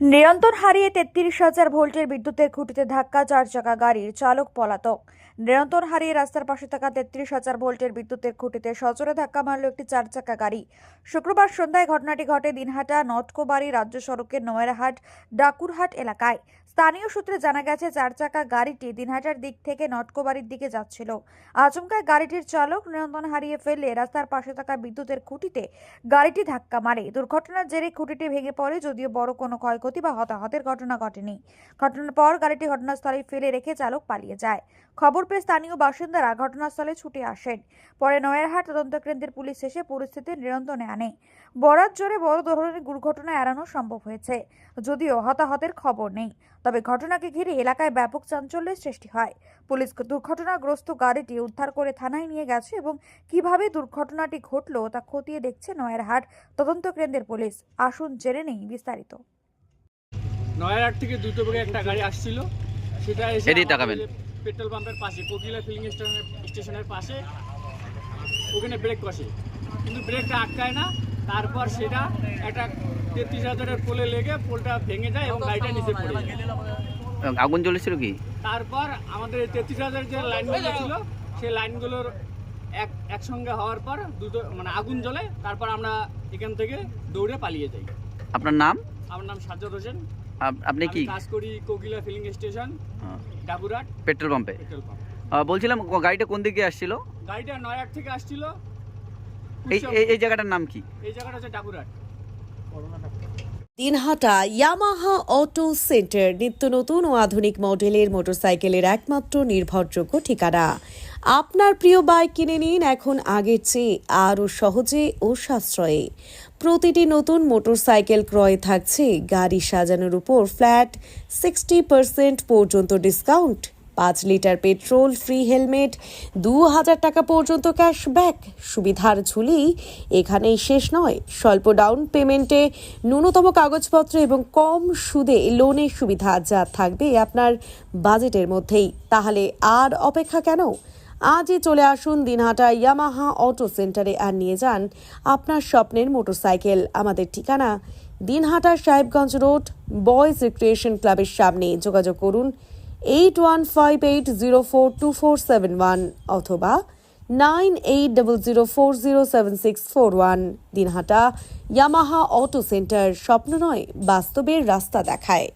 নিয়ন্ত্রণ হারিয়ে তেত্রিশ হাজার ভোল্টের বিদ্যুতের খুঁটিতে ধাক্কা, চার চাকা গাড়ির চালক পলাতক। নিয়ন্ত্রণ হারিয়ে রাস্তার পাশে থাকা তেত্রিশ হাজার ভোল্টের বিদ্যুতের খুঁটিতে সজোরে ধাক্কা মারল একটি চার চাকা গাড়ি। শুক্রবার সন্ধ্যায় ঘটনাটি ঘটে দিনহাটা, নটকোবাড়ি, রাজ্য সড়কের নয়রাহাট, ডাকুরহাট এলাকায়। স্থানীয় সূত্রে জানা গেছে, চার চাকা গাড়িটি দিনহাটার দিক থেকে নটকোবাড়ির দিকে যাচ্ছিল। আচমকায় গাড়িটির চালক নিয়ন্ত্রণ হারিয়ে ফেললে রাস্তার পাশে থাকা বিদ্যুতের খুঁটিতে গাড়িটি ধাক্কা মারে। দুর্ঘটনার জেরে খুঁটিটি ভেঙে পড়ে, যদিও বড় কোনো ক্ষয়ক্ষতি বা হতাহতের ঘটনা ঘটেনি। ঘটনার পর গাড়িটি ঘটনাস্থলে ফেলে রেখে চালক পালিয়ে যায়। খবর পেয়ে স্থানীয় বাসিন্দারা ঘটনাস্থলে ছুটে আসেন। পরে নয়ারহাট তদন্ত কেন্দ্রের পুলিশ এসে পরিস্থিতি নিয়ন্ত্রণে আনে। বরাত জোরে বড় ধরনের দুর্ঘটনা এড়ানো সম্ভব হয়েছে, যদিও হতাহতের খবর নেই। তবে ঘটনাকে ঘিরে এলাকায় ব্যাপক চাঞ্চল্যের সৃষ্টি হয়। পুলিশ দুর্ঘটনাগ্রস্ত গাড়িটি উদ্ধার করে থানায় নিয়ে গেছে এবং কীভাবে দুর্ঘটনাটি ঘটলো তা খতিয়ে দেখছে নয়ারহাট তদন্ত কেন্দ্রের পুলিশ। আসুন জেনে নেই বিস্তারিত। নয়ারহাট থেকে দুটো বেগে একটা গাড়ি আসছিল। সেটা এসে এদিকে তাকাবেন। পেট্রোল পাম্পের পাশে কোকিলা ফিলিং স্টেশনের স্টেশনের পাশে ওখানে ব্রেক কষে। কিন্তু ব্রেকটা আটকায় না। তারপর সেটা একটা তেত্রিশ হাজারের পোলে লেগে পোলটা ভেঙে যায় এবং গাড়িটা নিচে পড়ে যায়। আগুন জ্বলেছিল কি? তারপর আমাদের তেত্রিশ হাজারের যে লাইনগুলো ছিল সেই লাইনগুলোর এক একসঙ্গে হওয়ার পর দুটো মানে আগুন জ্বলে তারপর আমরা এখান থেকে দৌড়ে পালিয়ে যাই। আপনার নাম? আমার নাম সাজ্জাদ হোসেন। আপনি কি? কাজ করি কোকিলা ফিলিং স্টেশন হ্যাঁ, ডাকুরহাট পেট্রোল পাম্পে? Petrol pump. বলছিলাম গাড়িটা কোন দিকে আসছিল? গাড়িটা নয়ার থেকে আসছিল। এই এই- এই জায়গাটার নাম কি? এই জায়গাটা হচ্ছে Dakurhat Dinhata Yamaha auto centre নিত্য নতুন ও আধুনিক মডেলের মোটরসাইকেলের একমাত্র নির্ভরযোগ্য ঠিকানা। আপনার প্রিয় বাইক কিনে নিন এখন আগের চেয়ে আরও সহজে ও সাশ্রয়ে। প্রতিটি নতুন মোটরসাইকেল ক্রয়ে থাকছে গাড়ি সাজানোর উপর ফ্ল্যাট সিক্সটি পার্সেন্ট পর্যন্ত ডিসকাউন্ট পাঁচ লিটার পেট্রোল ফ্রি হেলমেট দু হাজার টাকা পর্যন্ত ক্যাশব্যাক সুবিধার ঝুলি এখানেই শেষ নয়। স্বল্প ডাউন পেমেন্টে ন্যূনতম কাগজপত্র এবং কম সুদে লোনের সুবিধা যা থাকবে আপনার বাজেটের মধ্যেই। তাহলে আর অপেক্ষা কেন? আজই চলে আসুন দিনহাটা ইয়ামাহা অটো সেন্টারে আর নিয়ে যান আপনার স্বপ্নের মোটরসাইকেল। আমাদের ঠিকানা Dinhata Sahebganj road, boys recreation ক্লাবের সামনে। যোগাযোগ করুন eight one five eight zero four two four seven one অথবা nine eight double zero four zero seven six four one. Dinhata Yamaha auto centre স্বপ্ন নয়, বাস্তবের রাস্তা দেখায়।